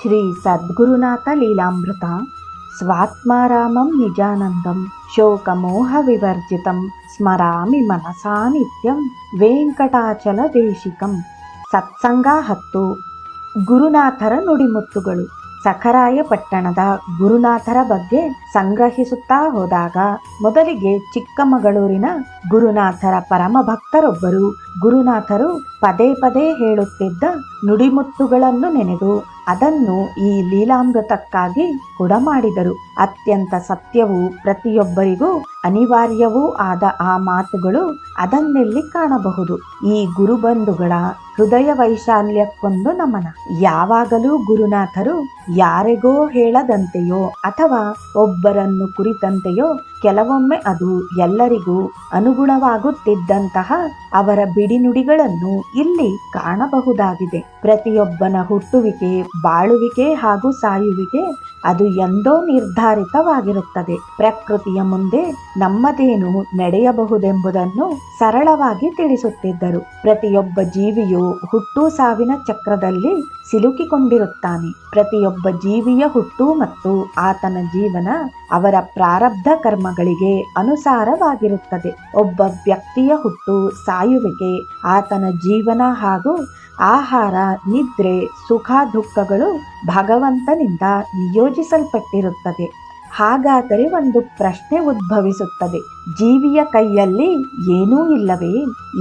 ಶ್ರೀ ಸದ್ಗುರುನಾಥ ಲೀಲಾಮೃತ, ಸ್ವಾತ್ಮಾರಾಮಂ ನಿಜಾನಂದಂ, ಶೋಕಮೋಹ ವಿವರ್ಜಿತಂ, ಸ್ಮರಾಮಿ ಮನಸಾ ನಿತ್ಯಂ, ವೆಂಕಟಾಚಲ ದೇಶಿಕಂ. ಸತ್ಸಂಗ ಹತ್ತು, ಗುರುನಾಥರ ನುಡಿಮುತ್ತುಗಳು. ಸಖರಾಯ ಪಟ್ಟಣದ ಗುರುನಾಥರ ಬಗ್ಗೆ ಸಂಗ್ರಹಿಸುತ್ತಾ ಹೋದಾಗ ಮೊದಲಿಗೆ ಚಿಕ್ಕಮಗಳೂರಿನ ಗುರುನಾಥರ ಪರಮ ಭಕ್ತರೊಬ್ಬರು ಗುರುನಾಥರು ಪದೇ ಪದೇ ಹೇಳುತ್ತಿದ್ದ ನುಡಿಮುತ್ತುಗಳನ್ನು ನೆನೆದು ಅದನ್ನು ಈ ಲೀಲಾಮೃತಕ್ಕಾಗಿ ಕೊಡಮಾಡಿದರು ಅತ್ಯಂತ ಸತ್ಯವೂ ಪ್ರತಿಯೊಬ್ಬರಿಗೂ ಅನಿವಾರ್ಯವೂ ಆದ ಆ ಮಾತುಗಳು ಅದನ್ನೆಲ್ಲಿ ಕಾಣಬಹುದು? ಈ ಗುರುಬಂಧುಗಳ ಹೃದಯ ವೈಶಾಲ್ಯಕ್ಕೊಂದು ನಮನ. ಯಾವಾಗಲೂ ಗುರುನಾಥರು ಯಾರಿಗೋ ಹೇಳದಂತೆಯೋ ಅಥವಾ ಒಬ್ಬರನ್ನು ಕುರಿತಂತೆಯೋ ಕೆಲವೊಮ್ಮೆ ಅದು ಎಲ್ಲರಿಗೂ ಅನುಗುಣವಾಗುತ್ತಿದ್ದಂತಹ ಅವರ ಬಿಡಿನುಡಿಗಳನ್ನು ಇಲ್ಲಿ ಕಾಣಬಹುದಾಗಿದೆ. ಪ್ರತಿಯೊಬ್ಬನ ಹುಟ್ಟುವಿಕೆ ಬಾಳುವಿಕೆ ಹಾಗೂ ಸಾಯುವಿಕೆ ಅದು ಎಂದೋ ನಿರ್ಧಾರಿತವಾಗಿರುತ್ತದೆ. ಪ್ರಕೃತಿಯ ಮುಂದೆ ನಮ್ಮದೇನು ನಡೆಯಬಹುದೆಂಬುದನ್ನು ಸರಳವಾಗಿ ತಿಳಿಸುತ್ತಿದ್ದರು. ಪ್ರತಿಯೊಬ್ಬ ಜೀವಿಯು ಹುಟ್ಟು ಸಾವಿನ ಚಕ್ರದಲ್ಲಿ ಸಿಲುಕಿಕೊಂಡಿರುತ್ತಾನೆ. ಪ್ರತಿಯೊಬ್ಬ ಜೀವಿಯ ಹುಟ್ಟು ಮತ್ತು ಆತನ ಜೀವನ ಅವರ ಪ್ರಾರಬ್ಧ ಕರ್ಮಗಳಿಗೆ ಅನುಸಾರವಾಗಿರುತ್ತದೆ. ಒಬ್ಬ ವ್ಯಕ್ತಿಯ ಹುಟ್ಟು ಸಾಯುವಿಕೆ, ಆತನ ಜೀವನ ಹಾಗೂ ಆಹಾರ ನಿದ್ರೆ ಸುಖ ದುಃಖಗಳು ಭಗವಂತನಿಂದ ನಿಯೋಜಿಸಲ್ಪಟ್ಟಿರುತ್ತದೆ. ಹಾಗಾದರೆ ಒಂದು ಪ್ರಶ್ನೆ ಉದ್ಭವಿಸುತ್ತದೆ. ಜೀವಿಯ ಕೈಯಲ್ಲಿ ಏನೂ ಇಲ್ಲವೇ?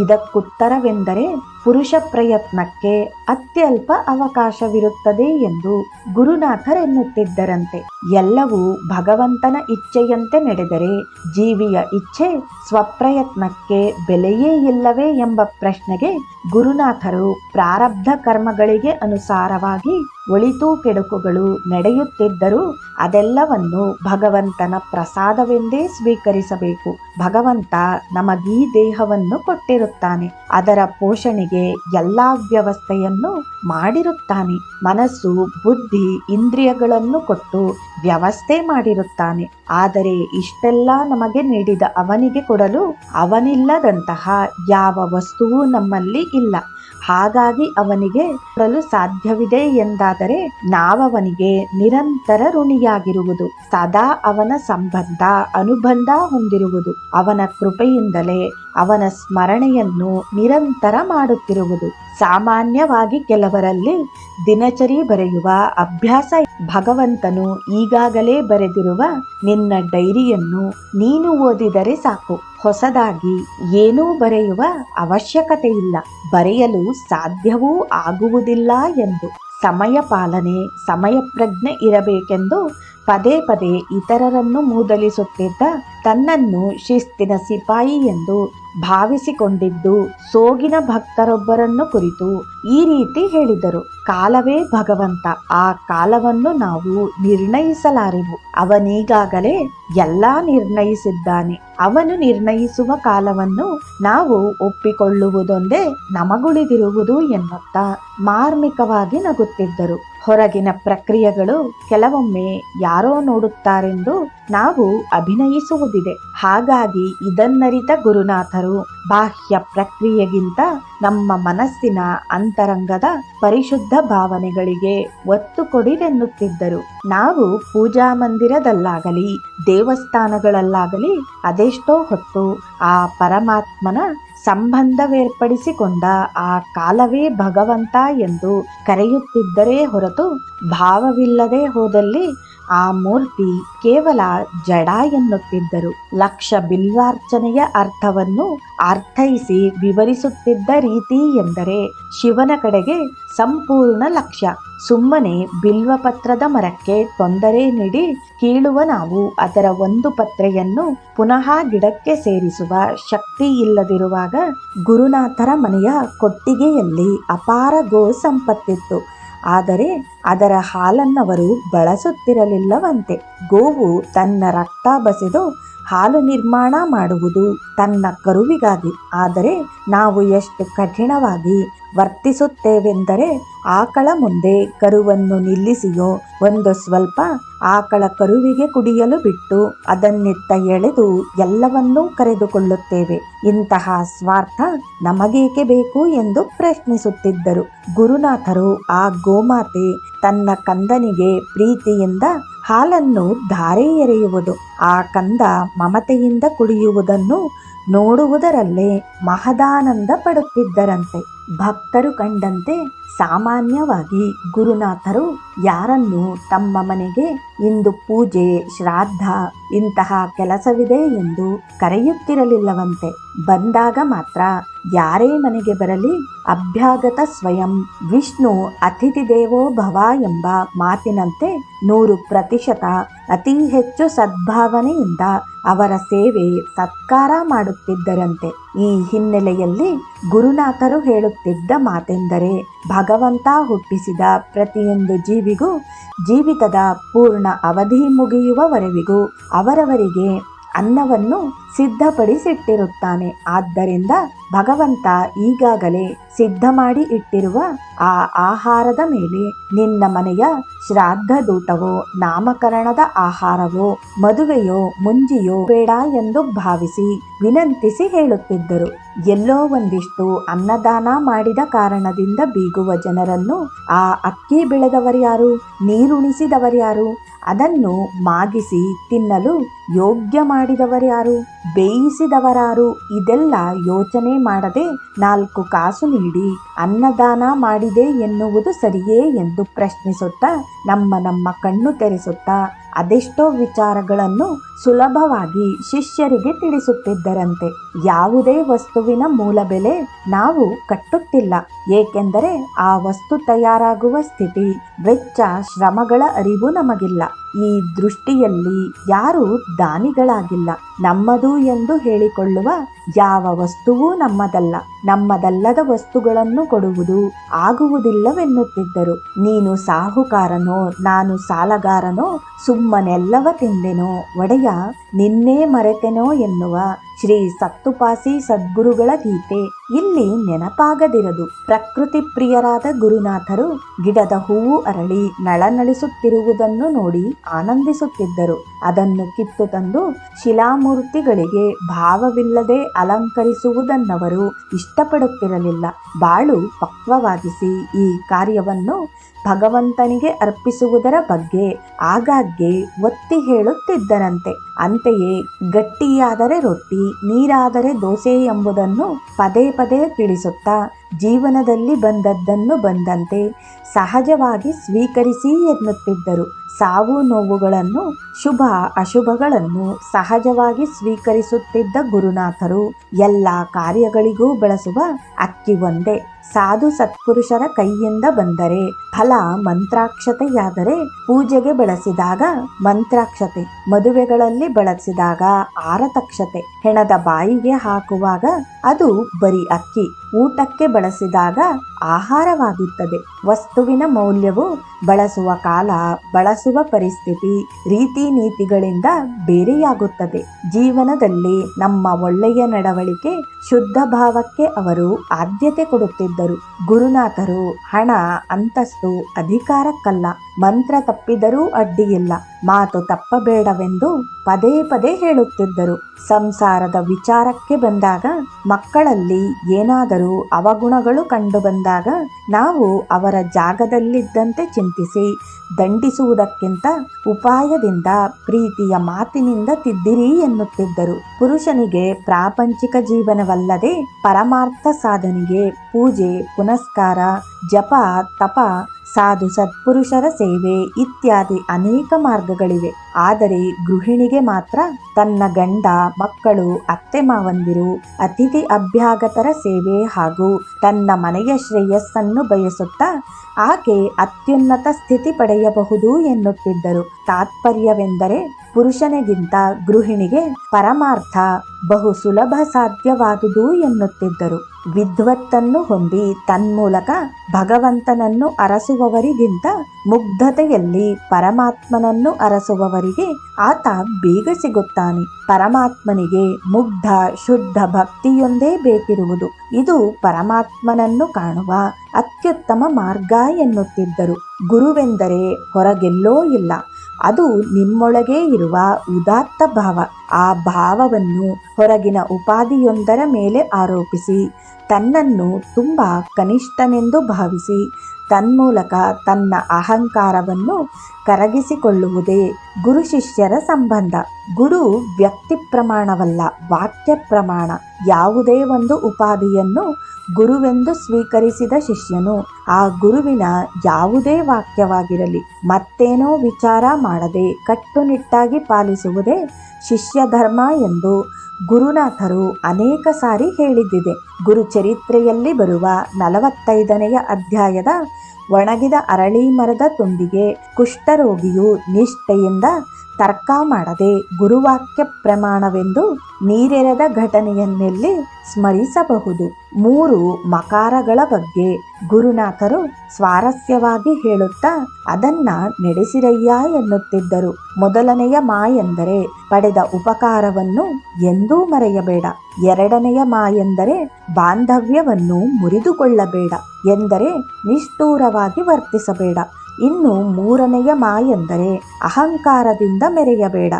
ಇದಕ್ಕುತ್ತರವೆಂದರೆ ಪುರುಷ ಪ್ರಯತ್ನಕ್ಕೆ ಅತ್ಯಲ್ಪ ಅವಕಾಶವಿರುತ್ತದೆ ಎಂದು ಗುರುನಾಥರೆನ್ನುತ್ತಿದ್ದರಂತೆ ಎಲ್ಲವೂ ಭಗವಂತನ ಇಚ್ಛೆಯಂತೆ ನಡೆದರೆ ಜೀವಿಯ ಇಚ್ಛೆ ಸ್ವಪ್ರಯತ್ನಕ್ಕೆ ಬೆಲೆಯೇ ಇಲ್ಲವೇ ಎಂಬ ಪ್ರಶ್ನೆಗೆ ಗುರುನಾಥರು ಪ್ರಾರಬ್ಧ ಕರ್ಮಗಳಿಗೆ ಅನುಸಾರವಾಗಿ ಒಳಿತು ಕೆಡುಕುಗಳು ನಡೆಯುತ್ತಿದ್ದರೂ ಅದೆಲ್ಲವನ್ನು ಭಗವಂತನ ಪ್ರಸಾದವೆಂದೇ ಸ್ವೀಕರಿಸಬೇಕು. ಭಗವಂತ ನಮಗೀ ದೇಹವನ್ನು ಕೊಟ್ಟಿರುತ್ತಾನೆ. ಅದರ ಪೋಷಣೆಗೆ ಎಲ್ಲಾ ವ್ಯವಸ್ಥೆಯನ್ನು ಮಾಡಿರುತ್ತಾನೆ. ಮನಸ್ಸು, ಬುದ್ಧಿ, ಇಂದ್ರಿಯಗಳನ್ನು ಕೊಟ್ಟು ವ್ಯವಸ್ಥೆ ಮಾಡಿರುತ್ತಾನೆ. ಆದರೆ ಇಷ್ಟೆಲ್ಲ ನಮಗೆ ನೀಡಿದ ಅವನಿಗೆ ಕೊಡಲು ಅವನಿಲ್ಲದಂತಹ ಯಾವ ವಸ್ತುವು ನಮ್ಮಲ್ಲಿ ಇಲ್ಲ. ಹಾಗಾಗಿ ಅವನಿಗೆ ಬರಲು ಸಾಧ್ಯವಿದೆ ಎಂದಾದರೆ ನಾವವನಿಗೆ ನಿರಂತರ ಋಣಿಯಾಗಿರುವುದು. ಸದಾ ಅವನ ಸಂಬಂಧ ಅನುಬಂಧ ಹೊಂದಿರುವುದು. ಅವನ ಕೃಪೆಯಿಂದಲೇ ಅವನ ಸ್ಮರಣೆಯನ್ನು ನಿರಂತರ ಮಾಡುತ್ತಿರುವುದು. ಸಾಮಾನ್ಯವಾಗಿ ಕೆಲವರಲ್ಲಿ ದಿನಚರಿ ಬರೆಯುವ ಅಭ್ಯಾಸ ಭಗವಂತನು ಈಗಾಗಲೇ ಬರೆದಿರುವ ನಿನ್ನ ಡೈರಿಯನ್ನು ನೀನು ಓದಿದರೆ ಸಾಕು. ಹೊಸದಾಗಿ ಏನೂ ಬರೆಯುವ ಅವಶ್ಯಕತೆ ಇಲ್ಲ ಬರೆಯಲು ಸಾಧ್ಯವೂ ಆಗುವುದಿಲ್ಲ ಎಂದು. ಸಮಯ ಪಾಲನೆ, ಸಮಯ ಪ್ರಜ್ಞೆ ಇರಬೇಕೆಂದು ಪದೇ ಪದೇ ಇತರರನ್ನು ಮೂದಲಿಸುತ್ತಿದ್ದ ತನ್ನನ್ನು ಶಿಸ್ತಿನ ಸಿಪಾಯಿ ಎಂದು ಭಾವಿಸಿಕೊಂಡಿದ್ದು ಸೋಗಿನ ಭಕ್ತರೊಬ್ಬರನ್ನು ಕುರಿತು ಈ ರೀತಿ ಹೇಳಿದರು. ಕಾಲವೇ ಭಗವಂತ, ಆ ಕಾಲವನ್ನು ನಾವು ನಿರ್ಣಯಿಸಲಾರೆವು. ಅವನೀಗಾಗಲೇ ಎಲ್ಲ ನಿರ್ಣಯಿಸಿದ್ದಾನೆ. ಅವನು ನಿರ್ಣಯಿಸುವ ಕಾಲವನ್ನು ನಾವು ಒಪ್ಪಿಕೊಳ್ಳುವುದೊಂದೇ ನಮಗುಳಿದಿರುವುದು ಎನ್ನುತ್ತಾ ಮಾರ್ಮಿಕವಾಗಿ ನಗುತ್ತಿದ್ದರು. ಹೊರಗಿನ ಪ್ರಕ್ರಿಯೆಗಳು ಕೆಲವೊಮ್ಮೆ ಯಾರೋ ನೋಡುತ್ತಾರೆಂದು ನಾವು ಅಭಿನಯಿಸುವುದಿದೆ. ಹಾಗಾಗಿ ಇದನ್ನರಿತ ಗುರುನಾಥರು ಬಾಹ್ಯ ಪ್ರಕ್ರಿಯೆಗಿಂತ ನಮ್ಮ ಮನಸ್ಸಿನ ಅಂತರಂಗದ ಪರಿಶುದ್ಧ ಭಾವನೆಗಳಿಗೆ ಒತ್ತು ಕೊಡಿರೆನ್ನುತ್ತಿದ್ದರು. ನಾವು ಪೂಜಾ ಮಂದಿರದಲ್ಲಾಗಲಿ, ದೇವಸ್ಥಾನಗಳಲ್ಲಾಗಲಿ ಅದೆಷ್ಟೋ ಹೊತ್ತು ಆ ಪರಮಾತ್ಮನ ಸಂಬಂಧವೇರ್ಪಡಿಸಿಕೊಂಡ ಆ ಕಾಲವೇ ಭಗವಂತ ಎಂದು ಕರೆಯುತ್ತಿದ್ದರೇ ಹೊರತು ಭಾವವಿಲ್ಲದೆ ಹೋದಲ್ಲಿ ಆ ಮೂರ್ತಿ ಕೇವಲ ಜಡ ಎನ್ನುತ್ತಿದ್ದರು. ಲಕ್ಷ ಬಿಲ್ವಾರ್ಚನೆಯ ಅರ್ಥವನ್ನು ಅರ್ಥೈಸಿ ವಿವರಿಸುತ್ತಿದ್ದ ರೀತಿ ಎಂದರೆ ಶಿವನ ಕಡೆಗೆ ಸಂಪೂರ್ಣ ಲಕ್ಷ್ಯ. ಸುಮ್ಮನೆ ಬಿಲ್ವಪತ್ರದ ಮರಕ್ಕೆ ತೊಂದರೆ ನೀಡಿ ಕೀಳುವ ನಾವು ಅದರ ಒಂದು ಪತ್ರೆಯನ್ನು ಪುನಃ ಗಿಡಕ್ಕೆ ಸೇರಿಸುವ ಶಕ್ತಿ ಇಲ್ಲದಿರುವಾಗ ಗುರುನಾಥರ ಮನೆಯ ಕೊಟ್ಟಿಗೆಯಲ್ಲಿ ಅಪಾರ ಗೋ ಸಂಪತ್ತಿತ್ತು ಆದರೆ ಅದರ ಹಾಲನ್ನವರು ಬಳಸುತ್ತಿರಲಿಲ್ಲವಂತೆ. ಗೋವು ತನ್ನ ರಕ್ತ ಬಸಿದು ಹಾಲು ನಿರ್ಮಾಣ ಮಾಡುವುದು ತನ್ನ ಕರುವಿಗಾಗಿ. ಆದರೆ ನಾವು ಎಷ್ಟು ಕಠಿಣವಾಗಿ ವರ್ತಿಸುತ್ತೇವೆಂದರೆ ಆಕಳ ಮುಂದೆ ಕರುವನ್ನು ನಿಲ್ಲಿಸಿಯೋ, ಒಂದು ಸ್ವಲ್ಪ ಆಕಳ ಕರುವಿಗೆ ಕುಡಿಯಲು ಬಿಟ್ಟು ಅದನ್ನಿತ್ತ ಎಳೆದು ಎಲ್ಲವನ್ನೂ ಕರೆದುಕೊಳ್ಳುತ್ತೇವೆ. ಇಂತಹ ಸ್ವಾರ್ಥ ನಮಗೇಕೆ ಬೇಕು ಎಂದು ಪ್ರಶ್ನಿಸುತ್ತಿದ್ದರು. ಗುರುನಾಥರು ಆ ಗೋಮಾತೆ ತನ್ನ ಕಂದನಿಗೆ ಪ್ರೀತಿಯಿಂದ ಹಾಲನ್ನು ಧಾರೆ ಎರೆಯುವುದು, ಆ ಕಂದ ಮಮತೆಯಿಂದ ಕುಡಿಯುವುದನ್ನು ನೋಡುವುದರಲ್ಲೇ ಮಹದಾನಂದ ಪಡುತ್ತಿದ್ದರಂತೆ. ಭಕ್ತರು ಕಂಡಂತೆ ಸಾಮಾನ್ಯವಾಗಿ ಗುರುನಾಥರು ಯಾರನ್ನು ತಮ್ಮ ಮನೆಗೆ ಇಂದು ಪೂಜೆ ಶ್ರಾದ್ದ ಇಂತಹ ಕೆಲಸವಿದೆ ಎಂದು ಕರೆಯುತ್ತಿರಲಿಲ್ಲವಂತೆ. ಬಂದಾಗ ಮಾತ್ರ ಯಾರೇ ಮನೆಗೆ ಬರಲಿ ಅಭ್ಯಾಗತ ಸ್ವಯಂ ವಿಷ್ಣು ಅತಿಥಿ ದೇವೋ ಭವ ಎಂಬ ಮಾತಿನಂತೆ ನೂರು ಪ್ರತಿಶತ ಅತಿ ಹೆಚ್ಚು ಸದ್ಭಾವನೆಯಿಂದ ಅವರ ಸೇವೆ ಸತ್ಕಾರ ಮಾಡುತ್ತಿದ್ದರಂತೆ. ಈ ಹಿನ್ನೆಲೆಯಲ್ಲಿ ಗುರುನಾಥರು ಹೇಳುತ್ತಿದ್ದ ಮಾತೆಂದರೆ, ಭಗವಂತ ಹುಟ್ಟಿಸಿದ ಪ್ರತಿಯೊಂದು ಜೀವಿಗೂ ಜೀವಿತದ ಪೂರ್ಣ ಅವಧಿ ಮುಗಿಯುವವರೆವಿಗೂ ಅವರವರಿಗೆ ಅನ್ನವನ್ನು ಸಿದ್ಧಪಡಿಸಿಟ್ಟಿರುತ್ತಾನೆ. ಆದ್ದರಿಂದ ಭಗವಂತ ಈಗಾಗಲೇ ಸಿದ್ಧ ಮಾಡಿ ಇಟ್ಟಿರುವ ಆ ಆಹಾರದ ಮೇಲೆ ನಿನ್ನ ಮನೆಯ ಶ್ರಾದ್ದದೂಟವೋ, ನಾಮಕರಣದ ಆಹಾರವೋ, ಮದುವೆಯೋ, ಮುಂಜಿಯೋ ಬೇಡ ಎಂದು ಭಾವಿಸಿ ವಿನಂತಿಸಿ ಹೇಳುತ್ತಿದ್ದರು. ಎಲ್ಲೋ ಒಂದಿಷ್ಟು ಅನ್ನದಾನ ಮಾಡಿದ ಕಾರಣದಿಂದ ಬೀಗುವ ಜನರನ್ನು ಆ ಅಕ್ಕಿ ಬೆಳೆದವರ್ಯಾರು, ನೀರುಣಿಸಿದವರ್ಯಾರು ಅದನ್ನು ಮಾಗಿಸಿ ತಿನ್ನಲು ಯೋಗ್ಯ ಮಾಡಿದವರ್ಯಾರು ಬೇಯಿಸಿದವರಾರು? ಇದೆಲ್ಲ ಯೋಚನೆ ಮಾಡದೆ ನಾಲ್ಕು ಕಾಸು ನೀಡಿ ಅನ್ನದಾನ ಮಾಡಿದೆ ಎನ್ನುವುದು ಸರಿಯೇ ಎಂದು ಪ್ರಶ್ನಿಸುತ್ತಾ ನಮ್ಮ ನಮ್ಮ ಕಣ್ಣು ತೆರೆಸುತ್ತಾ ಅದೆಷ್ಟೋ ವಿಚಾರಗಳನ್ನು ಸುಲಭವಾಗಿ ಶಿಷ್ಯರಿಗೆ ತಿಳಿಸುತ್ತಿದ್ದರಂತೆ. ಯಾವುದೇ ವಸ್ತುವಿನ ಮೂಲ ಬೆಲೆ ನಾವು ಕಟ್ಟುತ್ತಿಲ್ಲ. ಏಕೆಂದರೆ ಆ ವಸ್ತು ತಯಾರಾಗುವ ಸ್ಥಿತಿ ವೆಚ್ಚ ಶ್ರಮಗಳ ಅರಿವು ನಮಗಿಲ್ಲ. ಈ ದೃಷ್ಟಿಯಲ್ಲಿ ಯಾರು ದಾನಿಗಳಾಗಿಲ್ಲ. ನಮ್ಮದು ಎಂದು ಹೇಳಿಕೊಳ್ಳುವ ಯಾವ ವಸ್ತುವೂ ನಮ್ಮದಲ್ಲ. ನಮ್ಮದಲ್ಲದ ವಸ್ತುಗಳನ್ನು ಕೊಡುವುದು ಆಗುವುದಿಲ್ಲವೆನ್ನುತ್ತಿದ್ದರು. ನೀನು ಸಾಹುಕಾರನೋ, ನಾನು ಸಾಲಗಾರನೋ, ಸುಮ್ಮನೆಲ್ಲವ ತಿಂದೆನೋ, ಒಡೆಯ ನಿನ್ನೇ ಮರೆತೆನೋ ಎನ್ನುವ ಶ್ರೀ ಸತ್ತುಪಾಸಿ ಸದ್ಗುರುಗಳ ಗೀತೆ. ಇಲ್ಲಿ ನೆನಪಾಗದಿರದು. ಪ್ರಕೃತಿ ಪ್ರಿಯರಾದ ಗುರುನಾಥರು ಗಿಡದ ಹೂವು ಅರಳಿ ನಳನಳಿಸುತ್ತಿರುವುದನ್ನು ನೋಡಿ ಆನಂದಿಸುತ್ತಿದ್ದರು. ಅದನ್ನು ಕಿತ್ತು ತಂದು ಶಿಲಾಮೂರ್ತಿಗಳಿಗೆ ಭಾವವಿಲ್ಲದೆ ಅಲಂಕರಿಸುವುದನ್ನವರು ಇಷ್ಟಪಡುತ್ತಿರಲಿಲ್ಲ. ಬಾಳು ಪಕ್ವವಾಗಿಸಿ ಈ ಕಾರ್ಯವನ್ನು ಭಗವಂತನಿಗೆ ಅರ್ಪಿಸುವುದರ ಬಗ್ಗೆ ಆಗಾಗ್ಗೆ ಒತ್ತಿ ಹೇಳುತ್ತಿದ್ದರಂತೆ ಅಂತೆಯೇ ಗಟ್ಟಿಯಾದರೆ ರೊಟ್ಟಿ, ನೀರಾದರೆ ದೋಸೆ ಎಂಬುದನ್ನು ಪದೇ ಪದೇ ತಿಳಿಸುತ್ತಾ ಜೀವನದಲ್ಲಿ ಬಂದದ್ದನ್ನು ಬಂದಂತೆ ಸಹಜವಾಗಿ ಸ್ವೀಕರಿಸಿ ಎನ್ನುತ್ತಿದ್ದರು. ಸಾವು ನೋವುಗಳನ್ನು, ಶುಭ ಅಶುಭಗಳನ್ನು ಸಹಜವಾಗಿ ಸ್ವೀಕರಿಸುತ್ತಿದ್ದ ಗುರುನಾಥರು ಎಲ್ಲ ಕಾರ್ಯಗಳಿಗೂ ಬಳಸುವ ಅಕ್ಕಿ ಒಂದೇ. ಸಾಧು ಸತ್ಪುರುಷರ ಕೈಯಿಂದ ಬಂದರೆ, ಫಲ ಮಂತ್ರಾಕ್ಷತೆಯಾದರೆ ಪೂಜೆಗೆ ಬಳಸಿದಾಗ ಮಂತ್ರಾಕ್ಷತೆ, ಮದುವೆಗಳಲ್ಲಿ ಬಳಸಿದಾಗ ಆರತಕ್ಷತೆ, ಹೆಣದ ಬಾಯಿಗೆ ಹಾಕುವಾಗ ಅದು ಬರಿ ಅಕ್ಕಿ. ಊಟಕ್ಕೆ ಬಳಸಿದಾಗ ಆಹಾರವಾಗುತ್ತದೆ ವಸ್ತುವಿನ ಮೌಲ್ಯವು ಬಳಸುವ ಕಾಲ, ಬಳಸುವ ಪರಿಸ್ಥಿತಿ, ರೀತಿ ನೀತಿಗಳಿಂದ ಬೇರೆಯಾಗುತ್ತದೆ. ಜೀವನದಲ್ಲಿ ನಮ್ಮ ಒಳ್ಳೆಯ ನಡವಳಿಕೆ ಶುದ್ಧ ಭಾವಕ್ಕೆ ಅವರು ಆದ್ಯತೆ ಕೊಡುತ್ತಿದ್ದರು. ಗುರುನಾಥರು ಹಣ, ಅಂತಸ್ತು ಅಧಿಕಾರಕ್ಕಲ್ಲ, ಮಂತ್ರ ತಪ್ಪಿದರೂ ಅಡ್ಡಿಯಿಲ್ಲ. ಮಾತು ತಪ್ಪಬೇಡವೆಂದು ಪದೇ ಪದೇ ಹೇಳುತ್ತಿದ್ದರು. ಸಂಸಾರದ ವಿಚಾರಕ್ಕೆ ಬಂದಾಗ ಮಕ್ಕಳಲ್ಲಿ ಏನಾದರೂ ಅವಗುಣಗಳು ಕಂಡುಬಂದಾಗ ನಾವು ಅವರ ಜಾಗದಲ್ಲಿದ್ದಂತೆ ಚಿಂತಿಸಿ ದಂಡಿಸುವುದಕ್ಕಿಂತ ಉಪಾಯದಿಂದ ಪ್ರೀತಿಯ ಮಾತಿನಿಂದ ತಿದ್ದಿರಿ ಎನ್ನುತ್ತಿದ್ದರು. ಪುರುಷನಿಗೆ ಪ್ರಾಪಂಚಿಕ ಜೀವನವಲ್ಲದೆ ಪರಮಾರ್ಥ ಸಾಧನೆಗೆ ಪೂಜೆ, ಪುನಸ್ಕಾರ, ಜಪ, ತಪ ಸಾಧು ಸತ್ಪುರುಷರ ಸೇವೆ ಇತ್ಯಾದಿ ಅನೇಕ ಮಾರ್ಗಗಳಿವೆ. ಆದರೆ ಗೃಹಿಣಿಗೆ ಮಾತ್ರ ತನ್ನ ಗಂಡ, ಮಕ್ಕಳು, ಅತ್ತೆ ಮಾವಂದಿರು, ಅತಿಥಿ ಅಭ್ಯಾಗತರ ಸೇವೆ ಹಾಗೂ ತನ್ನ ಮನೆಯ ಶ್ರೇಯಸ್ಸನ್ನು ಬಯಸುತ್ತಾ ಆಕೆ ಅತ್ಯುನ್ನತ ಸ್ಥಿತಿ ಪಡೆಯಬಹುದು ಎನ್ನುತ್ತಿದ್ದರು. ತಾತ್ಪರ್ಯವೆಂದರೆ ಪುರುಷನಿಗಿಂತ ಗೃಹಿಣಿಗೆ ಪರಮಾರ್ಥ ಬಹು ಸುಲಭ ಸಾಧ್ಯವಾದುದು ಎನ್ನುತ್ತಿದ್ದರು. ವಿದ್ವತ್ತನ್ನು ಹೊಂದಿ ತನ್ಮೂಲಕ ಭಗವಂತನನ್ನು ಅರಸುವವರಿಗಿಂತ ಮುಗ್ಧತೆಯಲ್ಲಿ ಪರಮಾತ್ಮನನ್ನು ಅರಸುವವರಿಗೆ ಆತ ಬೇಗ ಸಿಗುತ್ತಾನೆ. ಪರಮಾತ್ಮನಿಗೆ ಮುಗ್ಧ, ಶುದ್ಧ ಭಕ್ತಿಯೊಂದೇ ಬೇಕಿರುವುದು. ಇದು ಪರಮಾತ್ಮನನ್ನು ಕಾಣುವ ಅತ್ಯುತ್ತಮ ಮಾರ್ಗ ಎನ್ನುತ್ತಿದ್ದರು. ಗುರುವೆಂದರೆ ಹೊರಗೆಲ್ಲೋ ಇಲ್ಲ. ಅದು ನಿಮ್ಮೊಳಗೇ ಇರುವ ಉದಾತ್ತ ಭಾವ. ಆ ಭಾವವನ್ನು ಹೊರಗಿನ ಉಪಾಧಿಯೊಂದರ ಮೇಲೆ ಆರೋಪಿಸಿ, ತನ್ನನ್ನು ತುಂಬ ಕನಿಷ್ಠನೆಂದು ಭಾವಿಸಿ, ತನ್ಮೂಲಕ ತನ್ನ ಅಹಂಕಾರವನ್ನು ಕರಗಿಸಿಕೊಳ್ಳುವುದೇ ಗುರು ಶಿಷ್ಯರ ಸಂಬಂಧ. ಗುರು ವ್ಯಕ್ತಿ ಪ್ರಮಾಣವಲ್ಲ, ವಾಕ್ಯ ಪ್ರಮಾಣ. ಯಾವುದೇ ಒಂದು ಉಪಾಧಿಯನ್ನು ಗುರುವೆಂದು ಸ್ವೀಕರಿಸಿದ ಶಿಷ್ಯನು ಆ ಗುರುವಿನ ಯಾವುದೇ ವಾಕ್ಯವಾಗಿರಲಿ, ಮತ್ತೇನೋ ವಿಚಾರ ಮಾಡದೆ ಕಟ್ಟುನಿಟ್ಟಾಗಿ ಪಾಲಿಸುವುದೇ ಶಿಷ್ಯ ಧರ್ಮ ಎಂದು ಗುರುನಾಥರು ಅನೇಕ ಸಾರಿ ಹೇಳಿದ್ದಿದೆ. ಗುರುಚರಿತ್ರೆಯಲ್ಲಿ ಬರುವ ನಲವತ್ತೈದನೆಯ ಅಧ್ಯಾಯದ ಒಣಗಿದ ಅರಳಿ ಮರದ ತುಂಡಿಗೆ ಕುಷ್ಠರೋಗಿಯು ನಿಷ್ಠೆಯಿಂದ ತರ್ಕ ಮಾಡದೆ ಗುರುವಾಕ್ಯ ಪ್ರಮಾಣವೆಂದು ನೀರೆರೆದ ಘಟನೆಯನ್ನೆಲ್ಲಿ ಸ್ಮರಿಸಬಹುದು. ಮೂರು ಮಕಾರಗಳ ಬಗ್ಗೆ ಗುರುನಾಥರು ಸ್ವಾರಸ್ಯವಾಗಿ ಹೇಳುತ್ತಾ, ಅದನ್ನ ನಡೆಸಿರಯ್ಯ ಎನ್ನುತ್ತಿದ್ದರು. ಮೊದಲನೆಯ ಮಾ ಎಂದರೆ ಪಡೆದ ಉಪಕಾರವನ್ನು ಎಂದೂ ಮರೆಯಬೇಡ. ಎರಡನೆಯ ಮಾ ಎಂದರೆ ಬಾಂಧವ್ಯವನ್ನು ಮುರಿದುಕೊಳ್ಳಬೇಡ. ಎಂದರೆ ನಿಷ್ಠೂರವಾಗಿ ವರ್ತಿಸಬೇಡ. ಇನ್ನು ಮೂರನೆಯ ಮಾಯೆಂದರೆ ಅಹಂಕಾರದಿಂದ ಮೆರೆಯಬೇಡ.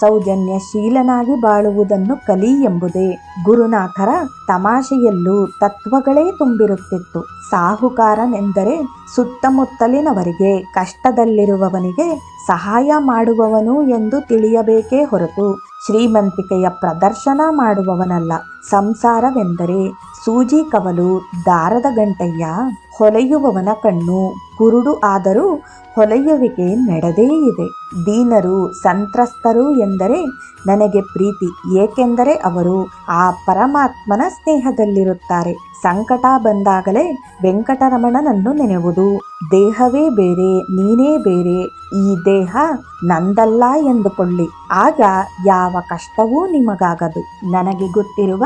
ಸೌಜನ್ಯ ಶೀಲನಾಗಿ ಬಾಳುವುದನ್ನು ಕಲಿ ಎಂಬುದೇ. ಗುರುನಾಥರ ತಮಾಷೆಯಲ್ಲೂ ತತ್ವಗಳೇ ತುಂಬಿರುತ್ತಿತ್ತು. ಸಾಹುಕಾರನೆಂದರೆ ಸುತ್ತಮುತ್ತಲಿನವರಿಗೆ, ಕಷ್ಟದಲ್ಲಿರುವವನಿಗೆ ಸಹಾಯ ಮಾಡುವವನು ಎಂದು ತಿಳಿಯಬೇಕೇ ಹೊರತು ಶ್ರೀಮಂತಿಕೆಯ ಪ್ರದರ್ಶನ ಮಾಡುವವನಲ್ಲ. ಸಂಸಾರವೆಂದರೆ ಸೂಜಿ, ಕವಲು, ದಾರದ ಗಂಟಯ್ಯ ಹೊಲೆಯುವವನ ಕಣ್ಣು. ಕುರುಡು ಆದರೂ ಹೊಲೆಯುವಿಕೆ ನಡೆದೇ ಇದೆ. ದೀನರು, ಸಂತ್ರಸ್ತರು ಎಂದರೆ ನನಗೆ ಪ್ರೀತಿ, ಏಕೆಂದರೆ ಅವರು ಆ ಪರಮಾತ್ಮನ ಸ್ನೇಹದಲ್ಲಿರುತ್ತಾರೆ. ಸಂಕಟ ಬಂದಾಗಲೇ ವೆಂಕಟರಮಣನನ್ನು ನೆನೆವುದು. ದೇಹವೇ ಬೇರೆ, ನೀನೇ ಬೇರೆ, ಈ ದೇಹ ನಂದಲ್ಲ ಎಂದುಕೊಳ್ಳಿ. ಆಗ ಯಾವ ಕಷ್ಟವೂ ನಿಮಗಾಗದು. ನನಗೆ ಗೊತ್ತಿರುವ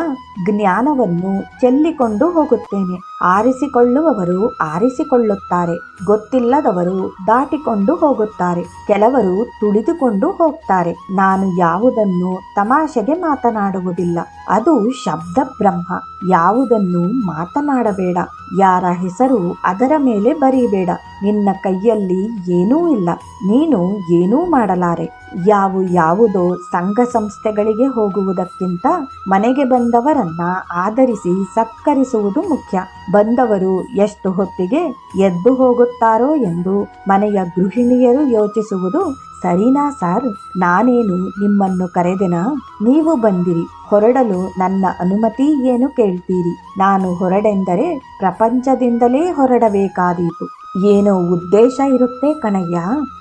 ಜ್ಞಾನವನ್ನು ಚೆಲ್ಲಿಕೊಂಡು ಹೋಗುತ್ತೇನೆ. ಆರಿಸಿಕೊಳ್ಳುವವರು ಆರಿಸಿಕೊಳ್ಳುತ್ತಾರೆ. ಗೊತ್ತಿಲ್ಲದವರು ದಾಟಿಕೊಂಡು ಹೋಗುತ್ತಾರೆ. ಕೆಲವರು ತುಳಿದುಕೊಂಡು ಹೋಗ್ತಾರೆ. ನಾನು ಯಾವುದನ್ನು ತಮಾಷೆಗೆ ಮಾತನಾಡುವುದಿಲ್ಲ. ಅದು ಶಬ್ದ ಬ್ರಹ್ಮ ಯಾವುದನ್ನು ಮಾತನಾಡಬೇಡ. ಯಾರ ಹೆಸರು ಅದರ ಮೇಲೆ ಬರೀಬೇಡ ನಿನ್ನ ಕೈಯಲ್ಲಿ ಏನೂ ಇಲ್ಲ. ನೀನು ಏನೂ ಮಾಡಲಾರೆ. ಯಾವು ಯಾವುದೋ ಸಂಘ ಸಂಸ್ಥೆಗಳಿಗೆ ಹೋಗುವುದಕ್ಕಿಂತ ಮನೆಗೆ ಬಂದವರನ್ನ ಆಧರಿಸಿ ಸತ್ಕರಿಸುವುದು ಮುಖ್ಯ. ಬಂದವರು ಎಷ್ಟು ಹೊತ್ತಿಗೆ ಎದ್ದು ಹೋಗುತ್ತಾರೋ ಎಂದು ಮನೆಯ ಗೃಹಿಣಿಯರು ಯೋಚಿಸುವುದು ಸರಿನಾ ಸಾರ್? ನಾನೇನು ನಿಮ್ಮನ್ನು ಕರೆದೆನಾ? ನೀವು ಬಂದಿರಿ. ಹೊರಡಲು ನನ್ನ ಅನುಮತಿ ಏನು ಕೇಳ್ತೀರಿ? ನಾನು ಹೊರಡೆಂದರೆ ಪ್ರಪಂಚದಿಂದಲೇ ಹೊರಡಬೇಕಾದೀತು. ಏನೋ ಉದ್ದೇಶ ಇರುತ್ತೆ ಕಣಯ್ಯ.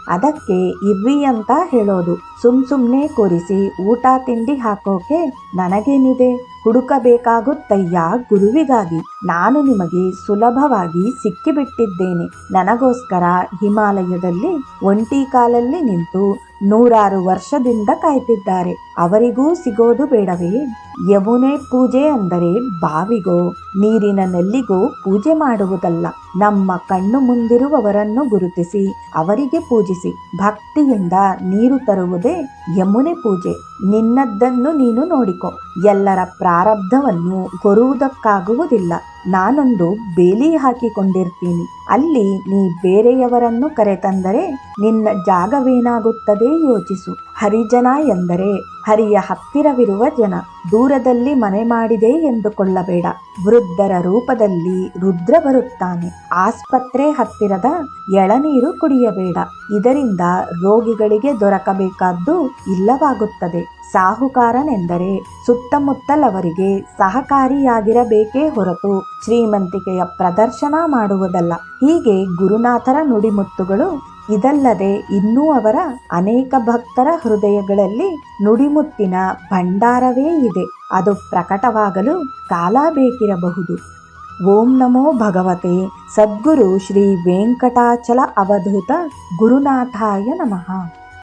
ಅದಕ್ಕೆ ಇರ್ರಿ ಅಂತ ಹೇಳೋದು. ಸುಮ್ ಸುಮ್ನೆ ಕೊರಿಸಿ ಊಟ ತಿಂಡಿ ಹಾಕೋಕೆ ನನಗೇನಿದೆ? ಹುಡುಕಬೇಕಾಗುತ್ತಯ್ಯ ಗುರುವಿಗಾಗಿ. ನಾನು ನಿಮಗೆ ಸುಲಭವಾಗಿ ಸಿಕ್ಕಿಬಿಟ್ಟಿದ್ದೇನೆ. ನನಗೋಸ್ಕರ ಹಿಮಾಲಯದಲ್ಲಿ ಒಂಟಿ ಕಾಲಲ್ಲಿ ನಿಂತು ನೂರಾರು ವರ್ಷದಿಂದ ಕಾಯ್ತಿದ್ದಾರೆ. ಅವರಿಗೂ ಸಿಗೋದು ಬೇಡವೇ? ಯಮುನೆ ಪೂಜೆ ಅಂದರೆ ಬಾವಿಗೋ, ನೀರಿನ ನೆಲ್ಲಿಗೋ ಪೂಜೆ ಮಾಡುವುದಲ್ಲ. ನಮ್ಮ ಕಣ್ಣು ಮುಂದಿರುವವರನ್ನು ಗುರುತಿಸಿ, ಅವರಿಗೆ ಪೂಜಿಸಿ. ಭಕ್ತಿಯಿಂದ ನೀರು ತರುವುದೇ ಯಮುನೆ ಪೂಜೆ. ನಿನ್ನದ್ದನ್ನು ನೀನು ನೋಡಿಕೊ. ಎಲ್ಲರ ಪ್ರಾರಬ್ಧವನ್ನು ಕೊರುವುದಕ್ಕಾಗುವುದಿಲ್ಲ. ನಾನೊಂದು ಬೇಲಿ ಹಾಕಿಕೊಂಡಿರ್ತೀನಿ. ಅಲ್ಲಿ ನೀ ಬೇರೆಯವರನ್ನು ಕರೆತಂದರೆ ನಿನ್ನ ಜಾಗವೇನಾಗುತ್ತದೆ ಯೋಚಿಸು. ಹರಿಜನ ಎಂದರೆ ಹರಿಯ ಹತ್ತಿರವಿರುವ ಜನ. ದೂರದಲ್ಲಿ ಮನೆ ಮಾಡಿದೆ ಎಂದುಕೊಳ್ಳಬೇಡ. ವೃದ್ಧರ ರೂಪದಲ್ಲಿ ರುದ್ರ ಬರುತ್ತಾನೆ. ಆಸ್ಪತ್ರೆ ಹತ್ತಿರದ ಎಳನೀರು ಕುಡಿಯಬೇಡ. ಇದರಿಂದ ರೋಗಿಗಳಿಗೆ ದೊರಕಬೇಕಾದ್ದು ಇಲ್ಲವಾಗುತ್ತದೆ. ಸಾಹುಕಾರನೆಂದರೆ ಸುತ್ತಮುತ್ತಲವರಿಗೆ ಸಹಕಾರಿಯಾಗಿರಬೇಕೇ ಹೊರತು ಶ್ರೀಮಂತಿಕೆಯ ಪ್ರದರ್ಶನ ಮಾಡುವುದಲ್ಲ. ಹೀಗೆ ಗುರುನಾಥರ ನುಡಿಮುತ್ತುಗಳು ಇದಲ್ಲದೆ ಇನ್ನೂ ಅವರ ಅನೇಕ ಭಕ್ತರ ಹೃದಯಗಳಲ್ಲಿ ನುಡಿಮುತ್ತಿನ ಭಂಡಾರವೇ ಇದೆ. ಅದು ಪ್ರಕಟವಾಗಲು ಕಾಲ ಬೇಕಿರಬಹುದು. ಓಂ ನಮೋ ಭಗವತೆ. ಸದ್ಗುರು ಶ್ರೀ ವೆಂಕಟಾಚಲ ಅವಧೂತ ಗುರುನಾಥಾಯ ನಮಃ.